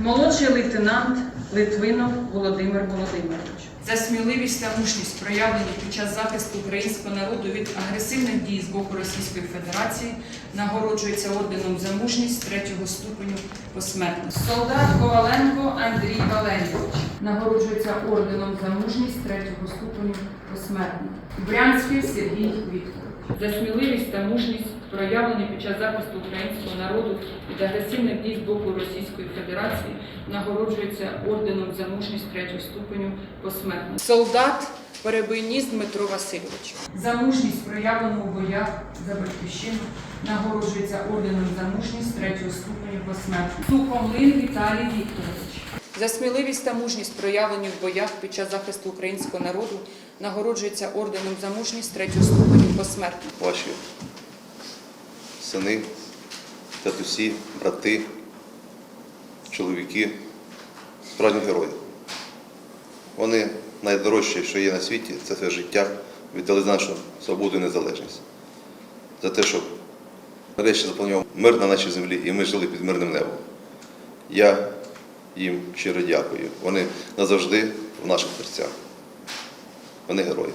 Молодший лейтенант Литвинов Володимир Володимирович. За сміливість та мужність, проявлені під час захисту українського народу від агресивних дій з боку Російської Федерації, нагороджується орденом за мужність третього ступеню посмертно. Солдат Коваленко Андрій Валерійович. Нагороджується орденом за мужність третього ступеню посмертно. Брянський Сергій Вікторович. За сміливість та мужність, проявлені під час захисту українського народу від агресивних дій з боку Російської Федерації, нагороджується орденом за мужність третього ступеню посмертно. Солдат Перебийніс Дмитро Васильович. За мужність, проявлену у боях за батьківщину, нагороджується орденом за мужність третього ступеню посмертно. Сухомлин Віталій Вікторович. За сміливість та мужність, проявлені в боях під час захисту українського народу, нагороджується орденом за мужність третього ступеню посмертно. ваші сини, татусі, брати, чоловіки, справжні герої. Вони найдорожчі, що є на світі, це своє життя, віддали нашу свободу і незалежність. За те, щоб нарешті заповнював мир на нашій землі, і ми жили під мирним небом. Я їм щиро дякую. Вони назавжди в наших серцях. Вони герої.